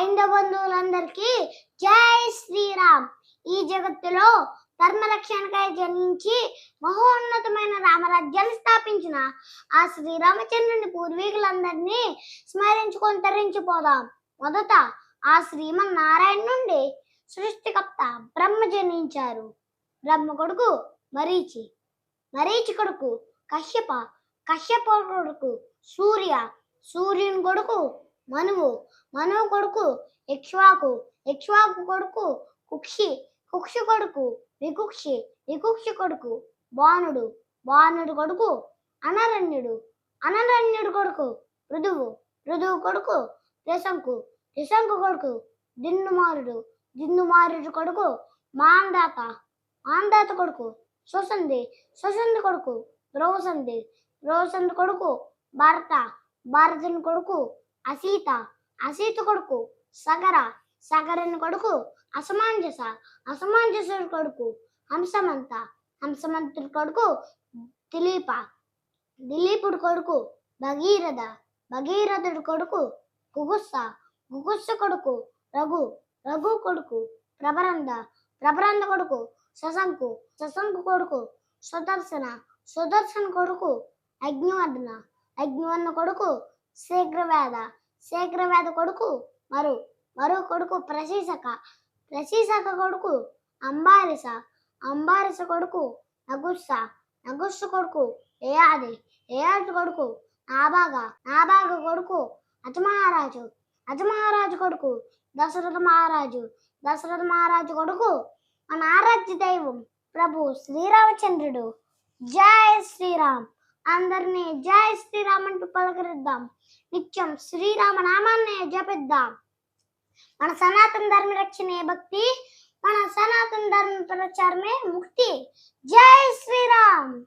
హైందవ బంధువులందరికీ జై శ్రీరామ్. ఈ జగత్తులో ధర్మరక్షణకై జన్మించి మహోన్నతమైన రామరాజ్యాన్ని స్థాపించిన ఆ శ్రీరామచంద్రుని పూర్వీకులందరినీ స్మరించుకొని తరించిపోదాం. మొదట ఆ శ్రీమన్నారాయణ నుండి సృష్టికర్త బ్రహ్మ జన్మించారు బ్రహ్మ కొడుకు మరీచి మరీచి కొడుకు కశ్యప కశ్యప కొడుకు సూర్య సూర్యుని కొడుకు మనువు మనువు కొడుకు ఇక్ష్వాకు ఇక్ష్వాకు కొడుకు కుక్షి కుక్షి కొడుకు వికుక్షి వికుక్షి కొడుకు బాణుడు బాణుడు కొడుకు అనరణ్యుడు అనరణ్యుడు కొడుకు ఋతువు ఋతువు కొడుకు రిశంకు రిశంకు కొడుకు దిన్నుమారుడు దిన్నుమారుడు కొడుకు మాందాత మాందాత కొడుకు సుసంధి సుసంధి కొడుకు ద్రౌసంధి ద్రౌసంధి కొడుకు భరత భరతుని కొడుకు అసీత అసీత కొడుకు సగర సగరని కొడుకు అసమాంజస అసమాంజసుడి కొడుకు హంసమంత హంసమంతుడి కొడుకు దిలీప దిలీపుడి కొడుకు భగీరథ భగీరథుడి కొడుకు గుగుస్స గుగుస్స కొడుకు రఘు రఘు కొడుకు ప్రభరంద ప్రభరంద కొడుకు శశంకు శశంకు కొడుకు సుదర్శన సుదర్శన కొడుకు అగ్నివర్ధన అగ్నివర్ణ కొడుకు శీఘ్రవేద శేఖరవేద కొడుకు మరు మరో కొడుకు ప్రశీసక ప్రశీసక కొడుకు అంబారిస అంబారిస కొడుకు నగుస్స నగుస్స కొడుకు ఏయాది ఏయాది కొడుకు నాబాగ నాబాగ కొడుకు అజమహారాజు అజమహారాజు కొడుకు దశరథ మహారాజు దశరథ మహారాజు కొడుకు మన ఆరాధ్య దైవం ప్రభు శ్రీరామచంద్రుడు. జై శ్రీరామ్. అందరినీ జై శ్రీరామంటూ పలకరిద్దాం. నిత్యం శ్రీరామ నామాన్ని జపిద్దాం. మన సనాతన ధర్మ రక్షణే భక్తి మన సనాతన ధర్మ ప్రచారమే ముక్తి. జై శ్రీరామ్!